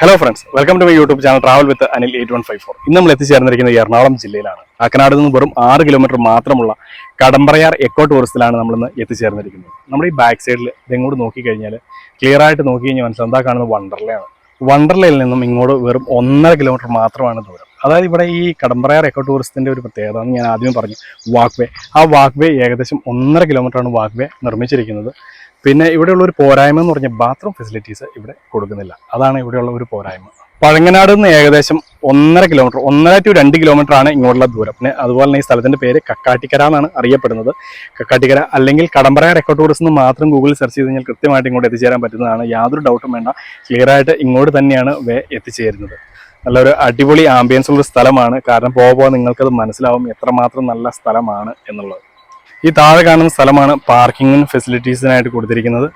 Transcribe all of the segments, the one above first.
Hello friends welcome to my YouTube channel travel with Anil eight one five four ഇന്ന് നമ്മൾ എത്തിച്ചേർന്നിരിക്കുന്നത് എറണാകുളം ജില്ലയിലാണ്. കാക്കനാട് നിന്ന് വെറും ആറ് കിലോമീറ്റർ മാത്രമുള്ള കടമ്പറയാർ എക്കോ ടൂറിസ്റ്റിലാണ് നമ്മളിന്ന് എത്തിച്ചേർന്നിരിക്കുന്നത്. നമ്മുടെ ഈ ബാക്ക് സൈഡിൽ ഇതെങ്ങോട്ട് നോക്കിക്കഴിഞ്ഞാൽ ക്ലിയർ ആയിട്ട് നോക്കി കഴിഞ്ഞാൽ മനസ്സിലാവും. എന്താ കാണുന്നത് വണ്ടർലയാണ്. വണ്ടർലയിൽ നിന്നും ഇങ്ങോട്ട് വെറും ഒന്നര കിലോമീറ്റർ മാത്രമാണ് ദൂരം. അതായത് ഇവിടെ ഈ കടമ്പറയാർ എക്കോ ടൂറിസത്തിന്റെ ഒരു പ്രത്യേകത എന്ന് ഞാൻ ആദ്യം പറഞ്ഞു. വാക്ക് വേ ആ വാക്ക് വേ ഏകദേശം ഒന്നര കിലോമീറ്ററാണ് വാക്ക് വേ നിർമ്മിച്ചിരിക്കുന്നത്. പിന്നെ ഇവിടെയുള്ള ഒരു പോരായ്മ എന്ന് പറഞ്ഞാൽ ബാത്റൂം ഫെസിലിറ്റീസ് ഇവിടെ കൊടുക്കുന്നില്ല. അതാണ് ഇവിടെയുള്ള ഒരു പോരായ്മ. പഴങ്ങനാട് നിന്ന് ഏകദേശം ഒന്നര കിലോമീറ്റർ ഒന്നര ടു രണ്ട് കിലോമീറ്റർ ആണ് ഇങ്ങോട്ടുള്ള ദൂരം. പിന്നെ അതുപോലെ തന്നെ ഈ സ്ഥലത്തിന്റെ പേര് കക്കാട്ടിക്കര എന്നാണ് അറിയപ്പെടുന്നത്. കക്കാട്ടിക്കര അല്ലെങ്കിൽ കടമ്പറ റെക്കോർഡ് ടൂറിസം എന്ന് മാത്രം ഗൂഗിളിൽ സെർച്ച് ചെയ്ത് കഴിഞ്ഞാൽ കൃത്യമായിട്ട് ഇങ്ങോട്ട് എത്തിച്ചേരാൻ പറ്റുന്നതാണ്. യാതൊരു ഡൗട്ടും വേണ്ട. ക്ലിയർ ആയിട്ട് ഇങ്ങോട്ട് തന്നെയാണ് വേ എത്തിച്ചേരുന്നത്. നല്ലൊരു അടിപൊളി ആംബിയൻസ് ഉള്ള സ്ഥലമാണ്. കാരണം പോകുമ്പോൾ നിങ്ങൾക്കത് മനസ്സിലാവും എത്രമാത്രം നല്ല സ്ഥലമാണ് എന്നുള്ളത്. ഈ താഴെ കാണുന്ന സ്ഥലമാണ് പാർക്കിങ്ങിനും ഫെസിലിറ്റീസിനായിട്ട് കൊടുത്തിരിക്കുന്നത്.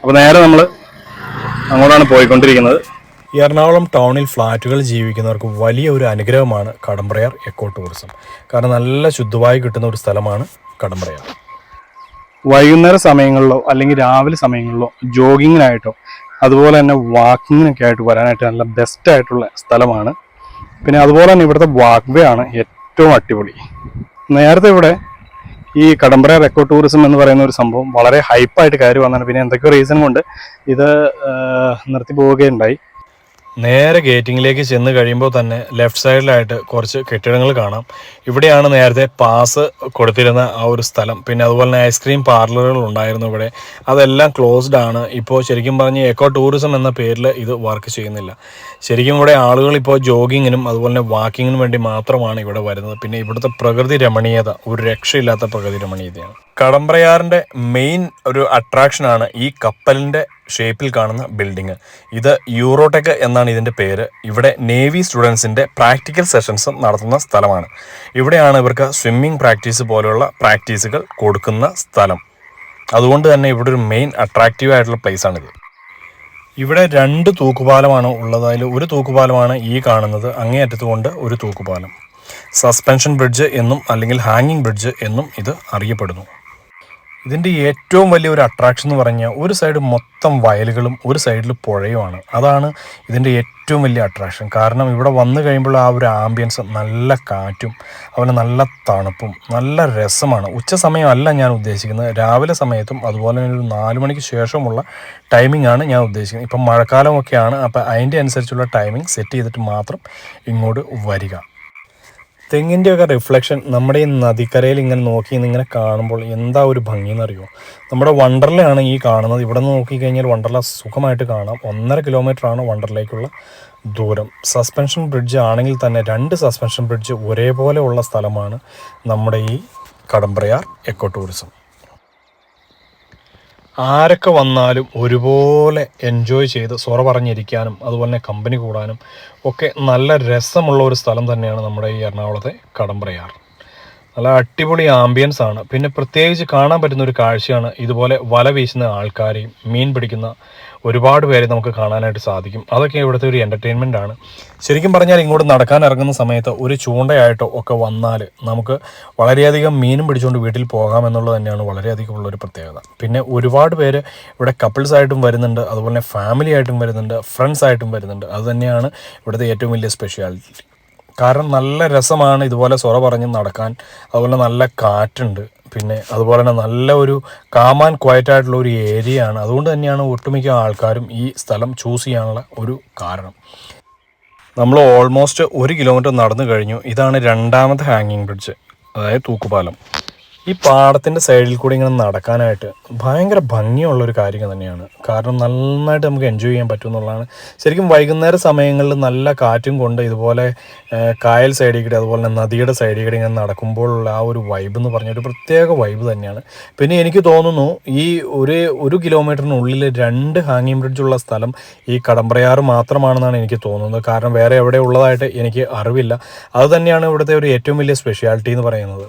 അപ്പോൾ നേരെ നമ്മൾ അങ്ങോട്ടാണ് പോയിക്കൊണ്ടിരിക്കുന്നത്. എറണാകുളം ടൗണിൽ ഫ്ലാറ്റുകൾ ജീവിക്കുന്നവർക്ക് വലിയ ഒരു അനുഗ്രഹമാണ് കടമ്പ്രയാർ എക്കോ ടൂറിസം കാരണം നല്ല ശുദ്ധമായി കിട്ടുന്ന ഒരു സ്ഥലമാണ് കടമ്പ്രയാർ. വൈകുന്നേര സമയങ്ങളിലോ അല്ലെങ്കിൽ രാവിലെ സമയങ്ങളിലോ ജോഗിങ്ങിനായിട്ടോ അതുപോലെ തന്നെ വാക്കിങ്ങിനൊക്കെ ആയിട്ട് വരാനായിട്ട് നല്ല ബെസ്റ്റ് ആയിട്ടുള്ള സ്ഥലമാണ്. പിന്നെ അതുപോലെ തന്നെ ഇവിടുത്തെ വാക്ക് വേ ആണ് ഏറ്റവും അടിപൊളി. നേരത്തെ ഇവിടെ ഈ കടമ്പറ റെക്കോ ടൂറിസം എന്ന് പറയുന്ന ഒരു സംഭവം വളരെ ഹൈപ്പായിട്ട് കയറി വന്നാണ് പിന്നെ എന്തൊക്കെയോ റീസൺ കൊണ്ട് ഇത് നിർത്തി പോവുകയുണ്ടായി. നേരെ ഗേറ്റിങ്ങിലേക്ക് ചെന്ന് കഴിയുമ്പോൾ തന്നെ ലെഫ്റ്റ് സൈഡിലായിട്ട് കുറച്ച് കെട്ടിടങ്ങൾ കാണാം. ഇവിടെയാണ് നേരത്തെ പാസ് കൊടുത്തിരുന്ന ആ ഒരു സ്ഥലം. പിന്നെ അതുപോലെ തന്നെ ഐസ്ക്രീം പാർലറുകൾ ഉണ്ടായിരുന്നു ഇവിടെ. അതെല്ലാം ക്ലോസ്ഡ് ആണ്. ഇപ്പോൾ ശരിക്കും പറഞ്ഞ് എക്കോ ടൂറിസം എന്ന പേരിൽ ഇത് വർക്ക് ചെയ്യുന്നില്ല. ശരിക്കും ഇവിടെ ആളുകൾ ഇപ്പോൾ ജോഗിങ്ങിനും അതുപോലെ തന്നെ വാക്കിങ്ങിനും വേണ്ടി മാത്രമാണ് ഇവിടെ വരുന്നത്. പിന്നെ ഇവിടുത്തെ പ്രകൃതി രമണീയത ഒരു രക്ഷയില്ലാത്ത പ്രകൃതി രമണീയതയാണ്. കടമ്പ്രയാറിന്റെ മെയിൻ ഒരു അട്രാക്ഷനാണ് ഈ കപ്പലിന്റെ ഷേപ്പിൽ കാണുന്ന ബിൽഡിങ് ഇത് യൂറോടെക് എന്നാണ് ഇതിന്റെ പേര്. ഇവിടെ നേവി സ്റ്റുഡൻസിന്റെ പ്രാക്ടിക്കൽ സെഷൻസും നടത്തുന്ന സ്ഥലമാണ്. ഇവിടെയാണ് ഇവർക്ക് സ്വിമ്മിംഗ് പ്രാക്ടീസ് പോലെയുള്ള പ്രാക്ടീസുകൾ കൊടുക്കുന്ന സ്ഥലം. അതുകൊണ്ട് തന്നെ ഇവിടെ ഒരു മെയിൻ അട്രാക്റ്റീവ് ആയിട്ടുള്ള പ്ലേസ് ആണിത്. ഇവിടെ രണ്ട് തൂക്കുപാലമാണ് ഉള്ളത്. അതിൽ ഒരു തൂക്കുപാലമാണ് ഈ കാണുന്നത്. അങ്ങേയറ്റത്ത് കൊണ്ട് ഒരു തൂക്കുപാലം. സസ്പെൻഷൻ ബ്രിഡ്ജ് എന്നും അല്ലെങ്കിൽ ഹാങ്ങിങ് ബ്രിഡ്ജ് എന്നും ഇത് അറിയപ്പെടുന്നു. ഇതിന്റെ ഏറ്റവും വലിയൊരു അട്രാക്ഷൻ എന്ന് പറഞ്ഞാൽ ഒരു സൈഡ് മൊത്തം വയലുകളും ഒരു സൈഡിൽ പുഴയുമാണ്. അതാണ് ഇതിന്റെ ഏറ്റവും വലിയ അട്രാക്ഷൻ കാരണം ഇവിടെ വന്നു കഴിയുമ്പോൾ ആ ഒരു ആംബിയൻസ് നല്ല കാറ്റും അതുപോലെ നല്ല തണുപ്പും നല്ല രസമാണ്. ഉച്ച സമയമല്ല ഞാൻ ഉദ്ദേശിക്കുന്നത്. രാവിലെ സമയത്തും അതുപോലെ തന്നെ ഒരു നാല് മണിക്ക് ശേഷമുള്ള ടൈമിംഗ് ആണ് ഞാൻ ഉദ്ദേശിക്കുന്നത്. ഇപ്പം മഴക്കാലമൊക്കെയാണ് അപ്പോൾ അതിന്റെ അനുസരിച്ചുള്ള ടൈമിംഗ് സെറ്റ് ചെയ്തിട്ട് മാത്രം ഇങ്ങോട്ട് വരിക. തെങ്ങിന്റെ ഒക്കെ റിഫ്ലക്ഷൻ നമ്മുടെ ഈ നദിക്കരയിൽ ഇങ്ങനെ നോക്കി ഇങ്ങനെ കാണുമ്പോൾ എന്താ ഒരു ഭംഗി എന്നറിയോ നമ്മുടെ വണ്ടർലയാണ് ഈ കാണുന്നത്. ഇവിടെ നിന്ന് നോക്കിക്കഴിഞ്ഞാൽ വണ്ടർല സുഖമായിട്ട് കാണാം. ഒന്നര കിലോമീറ്റർ ആണ് വണ്ടർലേക്കുള്ള ദൂരം. സസ്പെൻഷൻ ബ്രിഡ്ജ് ആണെങ്കിൽ തന്നെ രണ്ട് സസ്പെൻഷൻ ബ്രിഡ്ജ് ഒരേപോലെ ഉള്ള സ്ഥലമാണ് നമ്മുടെ ഈ കടമ്പ്രയാർ എക്കോ ടൂറിസം ആരൊക്കെ വന്നാലും ഒരുപോലെ എൻജോയ് ചെയ്ത് സൊറ പറഞ്ഞിരിക്കാനും അതുപോലെ തന്നെ കമ്പനി കൂടാനും ഒക്കെ നല്ല രസമുള്ള ഒരു സ്ഥലം തന്നെയാണ് നമ്മുടെ ഈ എറണാകുളത്തെ കടമ്പ്രയാർ. നല്ല അടിപൊളി ആംബിയൻസ് ആണ്. പിന്നെ പ്രത്യേകിച്ച് കാണാൻ പറ്റുന്ന ഒരു കാഴ്ചയാണ് ഇതുപോലെ വല വീശുന്ന ആൾക്കാരെയും മീൻ പിടിക്കുന്ന ഒരുപാട് പേരെ നമുക്ക് കാണാനായിട്ട് സാധിക്കും. അതൊക്കെ ഇവിടുത്തെ ഒരു എന്റർടൈൻമെന്റ് ആണ്. ശരിക്കും പറഞ്ഞാൽ ഇങ്ങോട്ട് നടക്കാൻ ഇറങ്ങുന്ന സമയത്ത് ഒരു ചൂണ്ടയായിട്ടോ ഒക്കെ വന്നാൽ നമുക്ക് വളരെയധികം മീനും പിടിച്ചുകൊണ്ട് വീട്ടിൽ പോകാം എന്നുള്ളത് തന്നെയാണ് വളരെയധികം ഉള്ളൊരു പ്രത്യേകത. പിന്നെ ഒരുപാട് പേര് ഇവിടെ കപ്പിൾസ് ആയിട്ടും വരുന്നുണ്ട് അതുപോലെ തന്നെ ഫാമിലി ആയിട്ടും വരുന്നുണ്ട് ഫ്രണ്ട്സ് ആയിട്ടും വരുന്നുണ്ട്. അതുതന്നെയാണ് ഇവിടുത്തെ ഏറ്റവും വലിയ സ്പെഷ്യാലിറ്റി കാരണം നല്ല രസമാണ് ഇതുപോലെ സൊറ പറഞ്ഞ് നടക്കാൻ. അതുപോലെ നല്ല കാറ്റുണ്ട്. പിന്നെ അതുപോലെ തന്നെ നല്ല ഒരു കാമാൻ ക്വയറ്റ് ആയിട്ടുള്ള ഒരു ഏരിയ ആണ്. അതുകൊണ്ട് തന്നെയാണ് ഒട്ടുമിക്ക ആൾക്കാരും ഈ സ്ഥലം ചൂസ് ചെയ്യാനുള്ള ഒരു കാരണം. നമ്മൾ ഓൾമോസ്റ്റ് ഒരു കിലോമീറ്റർ നടന്നു കഴിഞ്ഞു. ഇതാണ് രണ്ടാമത്തെ ഹാങ്ങിങ് ബ്രിഡ്ജ് അതായത് തൂക്കുപാലം. ഈ പാടത്തിന്റെ സൈഡിൽ കൂടി ഇങ്ങനെ നടക്കാനായിട്ട് ഭയങ്കര ഭംഗിയുള്ള ഒരു കാര്യം തന്നെയാണ്. കാരണം നന്നായിട്ട് നമുക്ക് എൻജോയ് ചെയ്യാൻ പറ്റും എന്നുള്ളതാണ്. ശരിക്കും വൈകുന്നേര സമയങ്ങളിൽ നല്ല കാറ്റും കൊണ്ട് ഇതുപോലെ കായൽ സൈഡിൽ കൂടി അതുപോലെ തന്നെ നദിയുടെ സൈഡിൽ കൂടി ഇങ്ങനെ നടക്കുമ്പോഴുള്ള ആ ഒരു വൈബ് എന്ന് പറഞ്ഞ ഒരു പ്രത്യേക വൈബ് തന്നെയാണ്. പിന്നെ എനിക്ക് തോന്നുന്നു ഈ ഒരു ഒരു കിലോമീറ്ററിനുള്ളിൽ രണ്ട് ഹാങ്ങിങ് ബ്രിഡ്ജുള്ള സ്ഥലം ഈ കടമ്പ്രയാറ് മാത്രമാണെന്നാണ് എനിക്ക് തോന്നുന്നത്. കാരണം വേറെ എവിടെ ഉള്ളതായിട്ട് എനിക്ക് അറിവില്ല. അതുതന്നെയാണ് ഇവിടുത്തെ ഒരു ഏറ്റവും വലിയ സ്പെഷ്യാലിറ്റി എന്ന് പറയുന്നത്.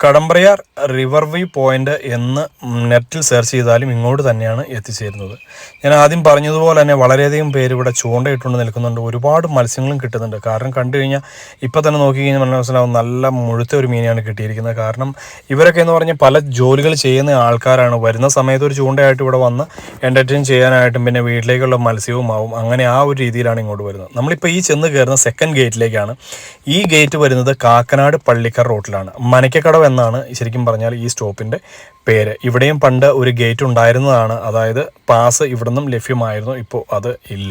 കടമ്പ്രയാർ റിവർ വ്യൂ പോയിന്റ് എന്ന് നെറ്റിൽ സെർച്ച് ചെയ്താലും ഇങ്ങോട്ട് തന്നെയാണ് എത്തിച്ചേരുന്നത്. ഞാൻ ആദ്യം പറഞ്ഞതുപോലെ തന്നെ വളരെയധികം പേര് ഇവിടെ ചൂണ്ടയിട്ടുകൊണ്ട് നിൽക്കുന്നുണ്ട്. ഒരുപാട് മത്സ്യങ്ങളും കിട്ടുന്നുണ്ട്. കാരണം കണ്ടു കഴിഞ്ഞാൽ ഇപ്പം തന്നെ നോക്കി കഴിഞ്ഞാൽ മനസ്സിലാവും നല്ല മുഴുത്ത ഒരു മീനെയാണ് കിട്ടിയിരിക്കുന്നത്. കാരണം ഇവരൊക്കെ എന്ന് പറഞ്ഞാൽ പല ജോലികൾ ചെയ്യുന്ന ആൾക്കാരാണ്. വരുന്ന സമയത്ത് ഒരു ചൂണ്ടയായിട്ട് ഇവിടെ വന്ന് എന്റർടൈൻ ചെയ്യാനായിട്ടും പിന്നെ വീട്ടിലേക്കുള്ള മത്സ്യവും ആവും. അങ്ങനെ ആ ഒരു രീതിയിലാണ് ഇങ്ങോട്ട് വരുന്നത്. നമ്മളിപ്പോൾ ഈ ചെന്ന് കയറുന്ന സെക്കൻഡ് ഗേറ്റിലേക്കാണ് ഈ ഗേറ്റ് വരുന്നത് കാക്കനാട് പള്ളിക്കർ റോട്ടിലാണ് മനക്കക്കടവ് എന്നാണ് ശരിക്കും പറഞ്ഞാൽ ഈ സ്റ്റോപ്പിന്റെ പേര്. ഇവിടെയും പണ്ട് ഒരു ഗേറ്റ് ഉണ്ടായിരുന്നതാണ്. അതായത് പാസ് ഇവിടെ നിന്നും ലഭ്യമായിരുന്നു. ഇപ്പോൾ അത് ഇല്ല.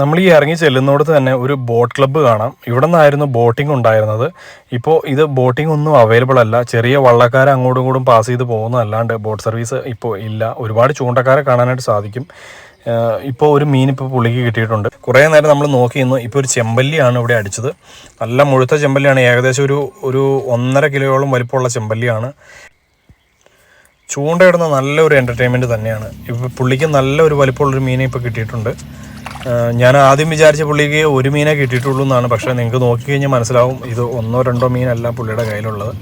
നമ്മൾ ഈ ഇറങ്ങി ചെല്ലുന്നിടത്ത് തന്നെ ഒരു ബോട്ട് ക്ലബ്ബ് കാണാം. ഇവിടെ നിന്നായിരുന്നു ബോട്ടിംഗ് ഉണ്ടായിരുന്നത്. ഇപ്പോൾ ഇത് ബോട്ടിംഗ് ഒന്നും അവൈലബിൾ അല്ല. ചെറിയ വള്ളക്കാർ അങ്ങോട്ടും ഇങ്ങോട്ടും പാസ് ചെയ്ത് പോകുന്നതല്ലാണ്ട് ബോട്ട് സർവീസ് ഇപ്പോൾ ഇല്ല. ഒരുപാട് ചൂണ്ടക്കാരെ കാണാനായിട്ട് സാധിക്കും. ഇപ്പോൾ ഒരു മീൻ ഇപ്പോൾ പുള്ളിക്ക് കിട്ടിയിട്ടുണ്ട്. കുറേ നേരം നമ്മൾ നോക്കി നിന്നു. ഇപ്പോൾ ഒരു ചെമ്പല്ലിയാണ് ഇവിടെ അടിച്ചത്. നല്ല മുഴുത്ത ചെമ്പല്ലിയാണ്. ഏകദേശം ഒരു ഒരു ഒന്നര കിലോയോളം വലിപ്പമുള്ള ചെമ്പല്ലിയാണ്. ചൂണ്ടയിടുന്ന നല്ലൊരു എന്റർടൈൻമെന്റ് തന്നെയാണ്. ഇപ്പോൾ പുള്ളിക്ക് നല്ലൊരു വലിപ്പമുള്ളൊരു മീനെ ഇപ്പോൾ കിട്ടിയിട്ടുണ്ട്. ഞാൻ ആദ്യം വിചാരിച്ച പുള്ളിക്ക് ഒരു മീനേ കിട്ടിയിട്ടുള്ളൂ എന്നാണ്. പക്ഷേ നിങ്ങൾക്ക് നോക്കിക്കഴിഞ്ഞാൽ മനസ്സിലാവും ഇത് ഒന്നോ രണ്ടോ മീനല്ല പുള്ളിയുടെ കയ്യിലുള്ളത്.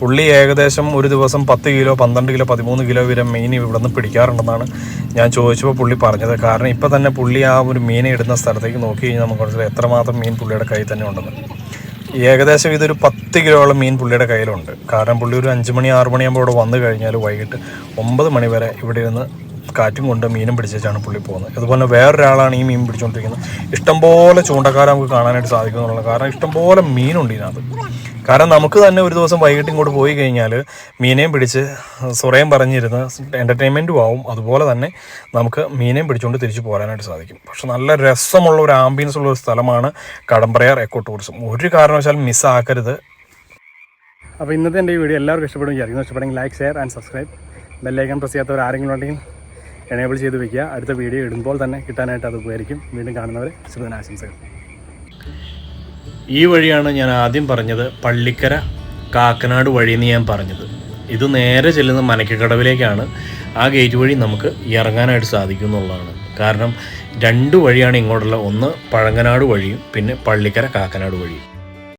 പുള്ളി ഏകദേശം ഒരു ദിവസം പത്ത് കിലോ പന്ത്രണ്ട് കിലോ പതിമൂന്ന് കിലോ വരെ മീൻ ഇവിടെ നിന്ന് പിടിക്കാറുണ്ടെന്നാണ് ഞാൻ ചോദിച്ചപ്പോൾ പുള്ളി പറഞ്ഞത്. കാരണം ഇപ്പോൾ തന്നെ പുള്ളി ആ ഒരു മീനെ ഇടുന്ന സ്ഥലത്തേക്ക് നോക്കി കഴിഞ്ഞാൽ നമുക്ക് മനസ്സിലാവും എത്രമാത്രം മീൻ പുള്ളിയുടെ കയ്യിൽ തന്നെ ഉണ്ടെന്ന്. ഏകദേശം ഇതൊരു പത്ത് കിലോളം മീൻ പുള്ളിയുടെ കയ്യിലുണ്ട്. കാരണം പുള്ളി ഒരു അഞ്ച് മണി ആറ് മണിയാകുമ്പോൾ ഇവിടെ വന്നു കഴിഞ്ഞാൽ വൈകിട്ട് ഒമ്പത് മണി വരെ ഇവിടെ ഇരുന്ന് കാറ്റും കൊണ്ട് മീനും പിടിച്ചാണ് പുള്ളി പോകുന്നത്. അതുപോലെ വേറൊരാളാണ് ഈ മീൻ പിടിച്ചുകൊണ്ടിരിക്കുന്നത് ഇഷ്ടംപോലെ ചൂണ്ടക്കാരെ നമുക്ക് കാണാനായിട്ട് സാധിക്കും എന്നുള്ളത് കാരണം ഇഷ്ടംപോലെ മീനുണ്ട് ഇതിനകത്ത്. കാരണം നമുക്ക് തന്നെ ഒരു ദിവസം വൈകിട്ട് ഇങ്ങോട്ട് പോയി കഴിഞ്ഞാൽ മീനെയും പിടിച്ച് സുറയും പറഞ്ഞിരുന്ന് എന്റർടൈൻമെന്റും ആവും. അതുപോലെ തന്നെ നമുക്ക് മീനെയും പിടിച്ചുകൊണ്ട് തിരിച്ചു പോരാനായിട്ട് സാധിക്കും. പക്ഷെ നല്ല രസമുള്ള ഒരു ആംബിയൻസ് ഉള്ള ഒരു സ്ഥലമാണ് കടമ്പ്രയാർ എക്കോ ടൂറിസം ഒരു കാരണവശാലും മിസ്സാക്കരുത് അപ്പോൾ ഇന്നത്തെ എന്റെ ഈ വീഡിയോ എല്ലാവർക്കും ഇഷ്ടപ്പെടും വിചാരിക്കുന്നു. ഇഷ്ടപ്പെടുമെങ്കിൽ like share and subscribe bell icon press ചെയ്യാത്തവർ ആരെങ്കിലും ഉണ്ടെങ്കിൽ എനേബിൾ ചെയ്ത് വെക്കുക. അടുത്ത വീഡിയോ ഇടുമ്പോൾ തന്നെ കിട്ടാനായിട്ട് അത് ഉപകരിക്കും. വീണ്ടും കാണുന്നവരെ ശുഭദിന ആശംസകൾ. ഈ വഴിയാണ് ഞാൻ ആദ്യം പറഞ്ഞത് പള്ളിക്കര കാക്കനാട് വഴി എന്ന് ഞാൻ പറഞ്ഞത്. ഇത് നേരെ ചെല്ലുന്ന മനക്കക്കടവിലേക്കാണ് ആ ഗേറ്റ് വഴി നമുക്ക് ഇറങ്ങാനായിട്ട് സാധിക്കും എന്നുള്ളതാണ്. കാരണം രണ്ട് വഴിയാണ് ഇങ്ങോട്ടുള്ള. ഒന്ന് പഴങ്ങനാട് വഴിയും പിന്നെ പള്ളിക്കര കാക്കനാട് വഴിയും.